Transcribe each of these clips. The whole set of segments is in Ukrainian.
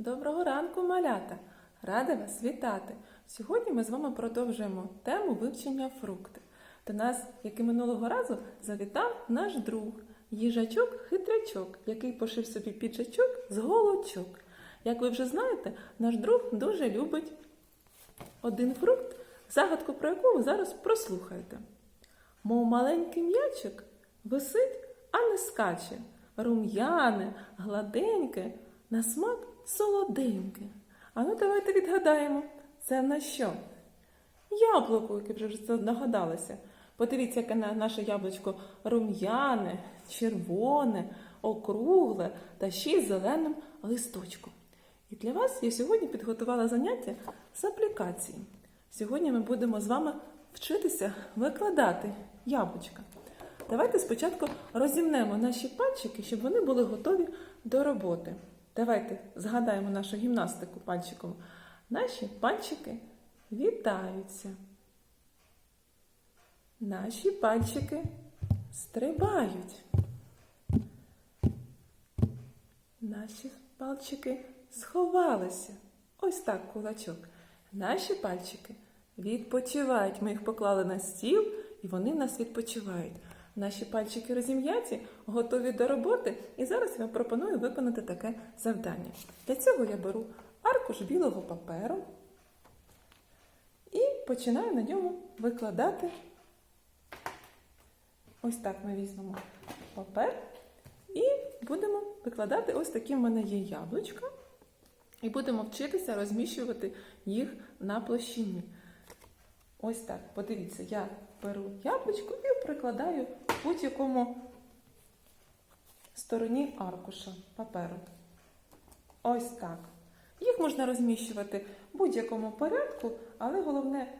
Доброго ранку, малята! Рада вас вітати! Сьогодні ми з вами продовжуємо тему вивчення фрукти. До нас, як і минулого разу, завітав наш друг, їжачок-хитрячок, який пошив собі піджачок з голочок. Як ви вже знаєте, наш друг дуже любить один фрукт, загадку про яку ви зараз прослухаєте. Мов маленький м'ячик висить, а не скаче, рум'яне, гладеньке, на смак солоденьке. А ну давайте відгадаємо, це на що? Яблуко, яке вже це догадалося. Подивіться, яке наше яблучко рум'яне, червоне, округле та ще й зеленим листочком. І для вас я сьогодні підготувала заняття з аплікації. Сьогодні ми будемо з вами вчитися викладати яблучка. Давайте спочатку розімнемо наші пальчики, щоб вони були готові до роботи. Давайте згадаємо нашу гімнастику пальчиком. Наші пальчики вітаються. Наші пальчики стрибають. Наші пальчики сховалися. Ось так кулачок. Наші пальчики відпочивають. Ми їх поклали на стіл і вони нас відпочивають. Наші пальчики розім'яті, готові до роботи. І зараз я пропоную виконати таке завдання. Для цього я беру аркуш білого паперу і починаю на ньому викладати. Ось так ми візьмемо папер і будемо викладати ось такі в мене є яблучка. І будемо вчитися розміщувати їх на площині. Ось так, подивіться, я беру яблучко і прикладаю в будь-якому стороні аркуша паперу. Ось так. Їх можна розміщувати в будь-якому порядку, але головне,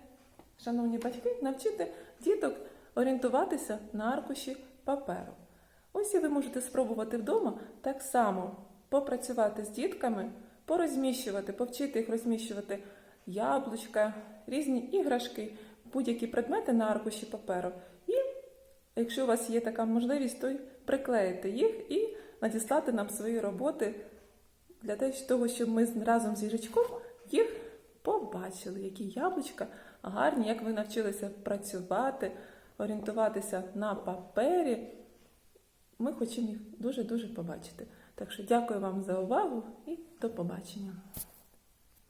шановні батьки, навчити діток орієнтуватися на аркуші паперу. Ось і ви можете спробувати вдома так само попрацювати з дітками, порозміщувати, повчити їх розміщувати яблучка, різні іграшки, будь-які предмети на аркуші паперу. І якщо у вас є така можливість, то й приклеїти їх і надіслати нам свої роботи для того, щоб ми разом з їжачком їх побачили, які яблучка гарні, як ви навчилися працювати, орієнтуватися на папері. Ми хочемо їх дуже-дуже побачити. Так що дякую вам за увагу і до побачення.